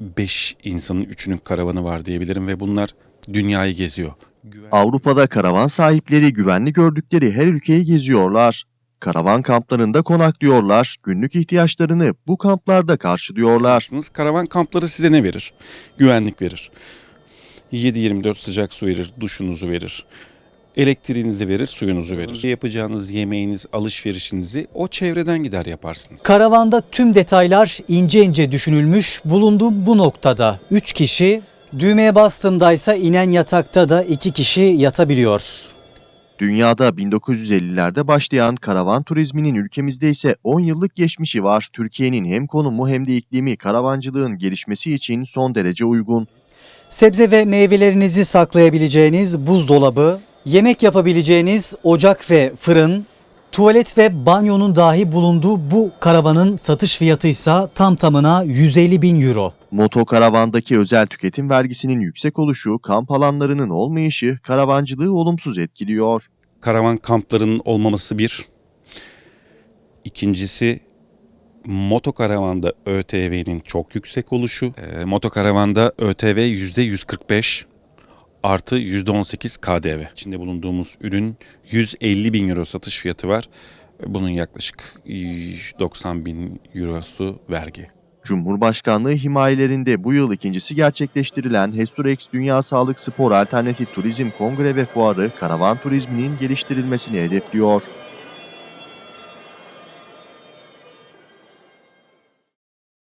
5 insanın 3'ünün karavanı var diyebilirim ve bunlar dünyayı geziyor. Avrupa'da karavan sahipleri güvenli gördükleri her ülkeyi geziyorlar. Karavan kamplarında konaklıyorlar, günlük ihtiyaçlarını bu kamplarda karşılıyorlar. Karavan kampları size ne verir? Güvenlik verir. 7-24 sıcak su verir, duşunuzu verir. Elektriğinizi verir, suyunuzu verir. Yapacağınız yemeğiniz, alışverişinizi o çevreden gider yaparsınız. Karavanda tüm detaylar ince ince düşünülmüş. Bulunduğum bu noktada 3 kişi, düğmeye bastığımdaysa inen yatakta da 2 kişi yatabiliyor. Dünyada 1950'lerde başlayan karavan turizminin ülkemizde ise 10 yıllık geçmişi var. Türkiye'nin hem konumu hem de iklimi karavancılığın gelişmesi için son derece uygun. Sebze ve meyvelerinizi saklayabileceğiniz buzdolabı, yemek yapabileceğiniz ocak ve fırın, tuvalet ve banyonun dahi bulunduğu bu karavanın satış fiyatı ise tam tamına 150 bin euro. Motokaravandaki özel tüketim vergisinin yüksek oluşu, kamp alanlarının olmayışı karavancılığı olumsuz etkiliyor. Karavan kamplarının olmaması bir. İkincisi motokaravanda ÖTV'nin çok yüksek oluşu. E, motokaravanda ÖTV %145 artı %18 KDV. İçinde bulunduğumuz ürün 150 bin euro satış fiyatı var. Bunun yaklaşık 90 bin eurosu vergi. Cumhurbaşkanlığı himayelerinde bu yıl ikincisi gerçekleştirilen Hesturex Dünya Sağlık Spor Alternatif Turizm Kongre ve Fuarı karavan turizminin geliştirilmesini hedefliyor.